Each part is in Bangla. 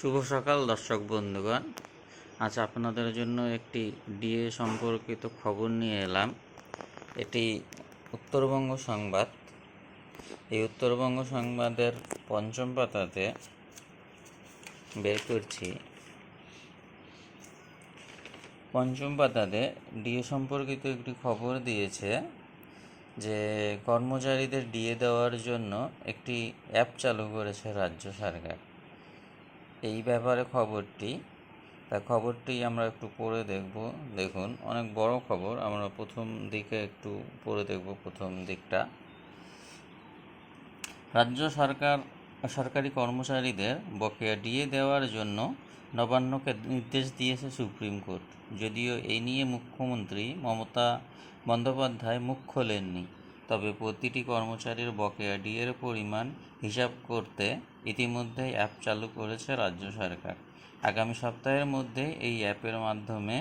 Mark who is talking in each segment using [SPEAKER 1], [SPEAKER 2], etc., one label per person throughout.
[SPEAKER 1] শুভ সকাল, দর্শক বন্ধুগণ। আজ আপনাদের জন্য একটি ডিএ সম্পর্কিত খবর নিয়ে এলাম। এটি উত্তরবঙ্গ সংবাদ। এই উত্তরবঙ্গ সংবাদের পঞ্চম পাতাতে বের করছি। পঞ্চম পাতাতে ডিএ সম্পর্কিত একটি খবর দিয়েছে যে, কর্মচারীদের ডিএ দেওয়ার জন্য একটি অ্যাপ চালু করেছে রাজ্য সরকার। এই ব্যাপারে খবরটি, তা খবরটি আমরা একটু পড়ে দেখব। দেখুন, অনেক বড় খবর, আমরা প্রথম দিকে একটু পড়ে দেখব প্রথম দিকটা। রাজ্য সরকার, সরকারি কর্মচারীদের বকেয়া ডিএ দেওয়ার জন্য নবান্নকে নির্দেশ দিয়েছে সুপ্রিম কোর্ট। যদিও এই নিয়ে মুখ্যমন্ত্রী মমতা বন্দ্যোপাধ্যায় মুখ খোলেননি। তবে প্রতিটি কর্মচারীর বকেয়া ডিএর পরিমাণ হিসাব করতে ইতিমধ্যেই অ্যাপ চালু করেছে রাজ্য সরকার। আগামী সপ্তাহের মধ্যে এই অ্যাপের মাধ্যমে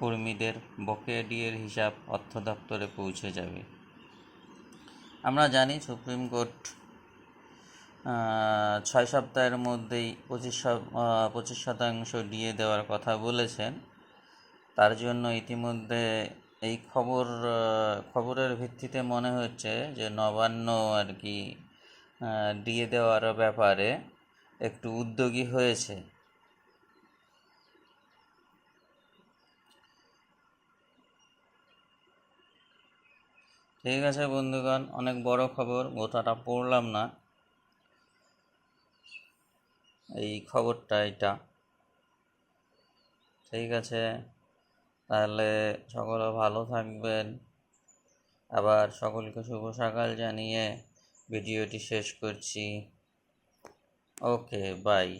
[SPEAKER 1] কর্মীদের বকেয়া ডিএর হিসাব অর্থ দপ্তরে পৌঁছে যাবে। আমরা জানি সুপ্রিম কোর্ট ছয় সপ্তাহের মধ্যেই পঁচিশ পঁচিশ শতাংশ ডিএ দেওয়ার কথা বলেছেন। তার জন্য ইতিমধ্যে এই খবর খবরের ভিত্তিতে মনে হচ্ছে যে নবান্ন আর কি দিয়ে দেওয়ার ব্যাপারে একটু উদ্যোগী হয়েছে। ঠিক আছে বন্ধুগণ, অনেক বড় খবর, গোটাটা পড়লাম না। এই খবরটা এটা। ঠিক আছে। তাহলে সকলে ভালো থাকবেন। আবার সকলকে শুভ সকাল জানিয়ে ভিডিওটি শেষ করছি। Okay bye